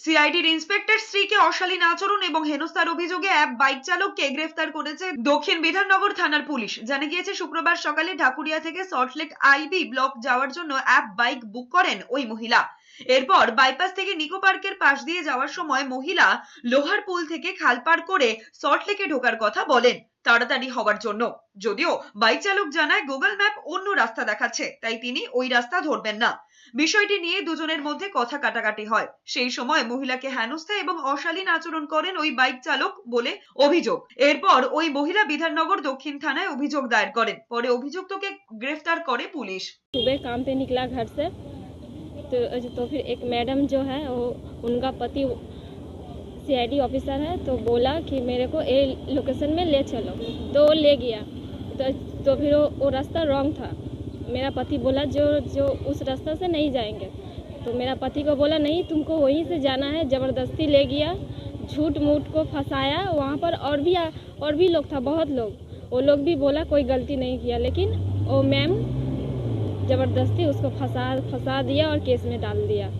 সিআইডির ইন্সপেক্টর স্ত্রীকে অশালীন আচরণ এবং হেনস্থার অভিযোগে এক বাইক চালককে গ্রেফতার করেছে দক্ষিণ বিধাননগর থানার পুলিশ। জানা গিয়েছে, শুক্রবার সকালে ঢাকুরিয়া থেকে সল্টলেক আইবি ব্লক যাওয়ার জন্য এক বাইক বুক করেন ওই মহিলা। এরপর বাইপাস থেকে নিকো পার্কের পাশ দিয়ে যাওয়ার সময় মহিলা লোহার পুল থেকে খাল পার করে সল্টলেকে ঢোকার কথা বলেন। তাড়াতাড়ি হওয়ার জন্য। যদিও বাইক চালক জানায় গুগল ম্যাপ অন্য রাস্তা দেখাচ্ছে, তাই তিনি ওই রাস্তা ধরবেন না। বিষয়টি নিয়ে দুজনের মধ্যে কথা কাটাকাটি হয়। সেই সময় মহিলাকে হেনস্থা এবং অশালীন আচরণ করেন ওই বাইক চালক বলে অভিযোগ। এরপর ওই মহিলা বিধাননগর দক্ষিণ থানায় অভিযোগ দায়ের করেন। পরে অভিযুক্তকে গ্রেফতার করে পুলিশ। সুবে কাম পে নিকলা ঘর সে तो तो फिर एक मैडम जो है वो उनका पति सीआईडी ऑफिसर है तो बोला कि मेरे को ए लोकेशन में ले चलो। तो ले गया। तो तो फिर वो, वो रास्ता रॉन्ग था। मेरा पति बोला जो जो उस रास्ता से नहीं जाएँगे। तो मेरा पति को बोला नहीं तुमको वहीं से जाना है। ज़बरदस्ती ले गया। झूठ मूठ को फंसाया। वहाँ पर और भी और भी लोग था बहुत लोग। वो लोग भी बोला कोई गलती नहीं किया। लेकिन वो मैम ज़बरदस्ती उसको फंसा फंसा दिया और केस में डाल दिया।